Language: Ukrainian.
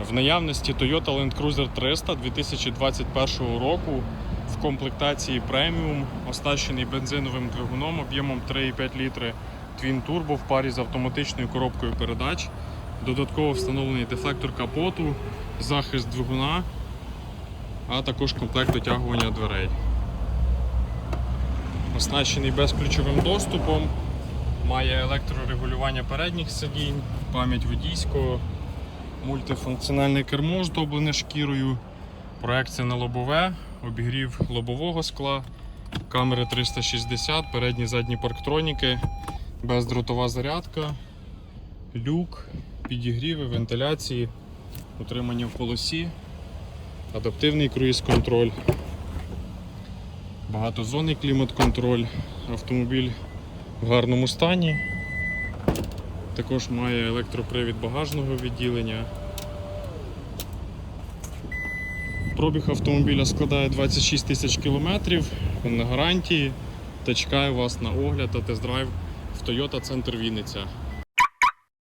В наявності Toyota Land Cruiser 300 2021 року в комплектації преміум, оснащений бензиновим двигуном об'ємом 3,5 літри Twin Turbo в парі з автоматичною коробкою передач. Додатково встановлений дефлектор капоту, захист двигуна, а також комплект дотягування дверей. Оснащений безключовим доступом, має електрорегулювання передніх сидінь, пам'ять водійського, мультифункціональне кермо оздоблене шкірою, проекція на лобове, обігрів лобового скла, камери 360, передні задні парктроніки, бездротова зарядка, люк, підігріви, вентиляції, утримання в полосі, адаптивний круїз-контроль, багатозонний клімат-контроль, автомобіль в гарному стані. Також має електропривід багажного відділення. Пробіг автомобіля складає 26 тисяч кілометрів. Він на гарантії та чекає вас на огляд та тест-драйв в Toyota Центр Вінниця.